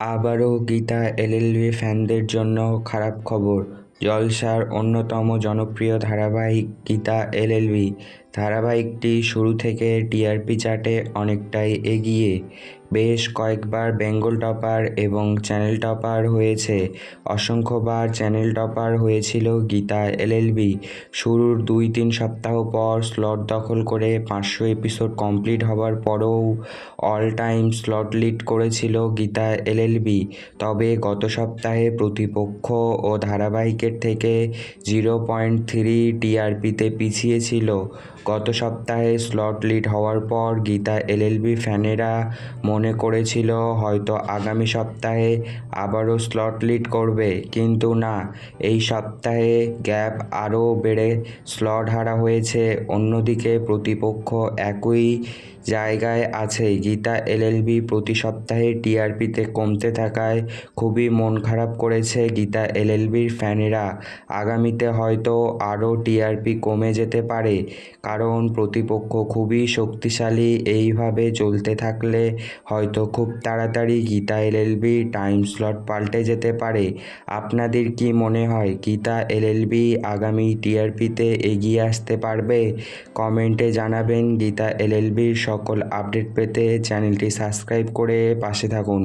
আবারও গীতা এলএলবি ফ্যানদের জন্য খারাপ খবর। জলসার অন্যতম জনপ্রিয় ধারাবাহিক গীতা এলএলবি। ধারাবাহিকটি শুরু থেকে টিআরপি চার্টে অনেকটাই এগিয়ে বেশ কয়েকবার বেঙ্গল টপার এবং চ্যানেল টপার হয়েছে। অসংখ্যবার চ্যানেল টপার হয়েছিল গীতা এলএলবি শুরুর দুই তিন সপ্তাহ পর স্লট দখল করে পাঁচশো এপিসোড কমপ্লিট হওয়ার পরও অল টাইম স্লট লিড করেছিল গীতা এলএলবি তবে গত সপ্তাহে প্রতিপক্ষ ও ধারাবাহিকের থেকে জিরো পয়েন্ট থ্রি টিআরপিতে পিছিয়ে ছিল। গত সপ্তাহে স্লট লিড হওয়ার পর গীতা এলএলবি ফ্যানেরা মনে করেছিল হয়তো আগামী সপ্তাহে আবারও স্লট লিড করবে। কিন্তু না, এই সপ্তাহে গ্যাপ আরও বেড়ে স্লট হারা হয়েছে। অন্যদিকে প্রতিপক্ষ একই জায়গায় আছে। গীতা এলএলবি প্রতি সপ্তাহে টিআরপিতে কমতে থাকায় খুবই মন খারাপ করেছে গীতা এলএলবির ফ্যানেরা। আগামীতে হয়তো আরও টিআরপি কমে যেতে পারে। কারণ প্রতিপক্ষ খুবই শক্তিশালী, এইভাবে চলতে থাকলে হয়তো খুব তাড়াতাড়ি গীতা এলএলবি টাইম স্লট পাল্টে যেতে পারে। আপনাদের কি মনে হয়, গীতা এলএলবি আগামী টিআরপিতে এগিয়ে আসতে পারবে? কমেন্টে জানাবেন গীতা এলএলবির সকল আপডেট পেতে চ্যানেলটি সাবস্ক্রাইব করে পাশে থাকুন।